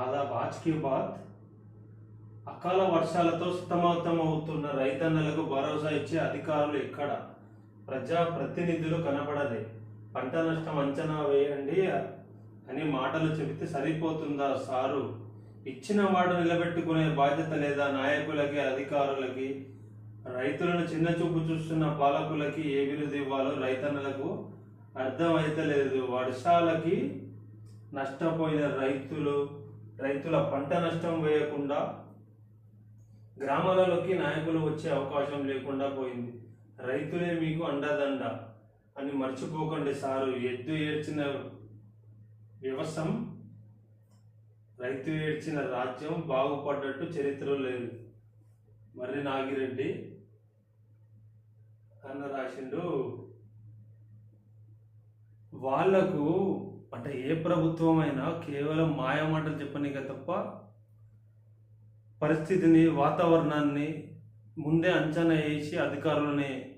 Aadab ఆజ్కి bath. అకాల వర్షాలతో అవుతున్న రైతన్నలకు భరోసా ఇచ్చే అధికారులు ఎక్కడ? ప్రజా ప్రతినిధులు కనబడలే పంట నష్టం అంచనా వేయండి అని మాటలు చెబితే సరిపోతుందా సారు? ఇచ్చిన మాట నిలబెట్టుకునే బాధ్యత లేదా? నాయకులకి అధికారులకి రైతులను చిన్న చూపు చూస్తున్న పాలకులకి ఏ విరుదు ఇవ్వాలో రైతన్నలకు అర్థమైతలేదు. వర్షాలకి నష్టపోయిన రైతులు రైతుల పంట నష్టం వేయకుండా గ్రామాలలోకి నాయకులు వచ్చే అవకాశం లేకుండా పోయింది. రైతులే మీకు అండదండ అని మర్చిపోకండి సారు. ఎద్దు ఏడ్చిన వ్యవసం రైతు ఏడ్చిన రాజ్యం బాగుపడ్డట్టు చరిత్రలో లేదు. మర్రి నాగిరెడ్డి అన్న రాసిండు వాళ్ళకు అంటే ఏ ప్రభుత్వం అయినా కేవలం మాయమాటలు చెప్పనిక తప్ప పరిస్థితిని వాతావరణాన్ని ముందే అంచనా వేసి అధికారులని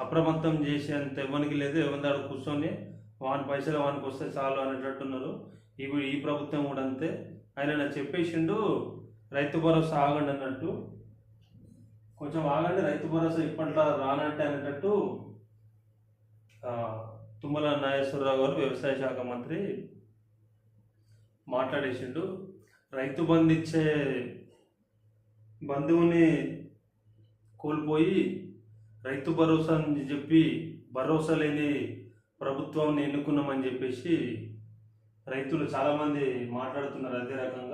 అప్రమత్తం చేసి అంత ఇవ్వనికి లేదు. ఎవరి కూర్చొని వాని పైసలు వానికి వస్తే చాలు అనేటట్టున్నారు. ఇవి ఈ ప్రభుత్వం కూడా అంతే. ఆయన నాకు చెప్పేసిండు రైతు భరోసా ఆగండి అన్నట్టు. కొంచెం ఆగండి రైతు భరోసా ఇప్పట్లో రానంటే అనేటట్టు తుమ్మల నాగేశ్వరరావు గారు వ్యవసాయ శాఖ మంత్రి మాట్లాడేసిండు. రైతు బంధు ఇచ్చే బంధువుని కోల్పోయి రైతు భరోసా అని చెప్పి భరోసా లేని ప్రభుత్వాన్ని ఎన్నుకున్నామని చెప్పేసి రైతులు చాలామంది మాట్లాడుతున్నారు అదే రకంగా.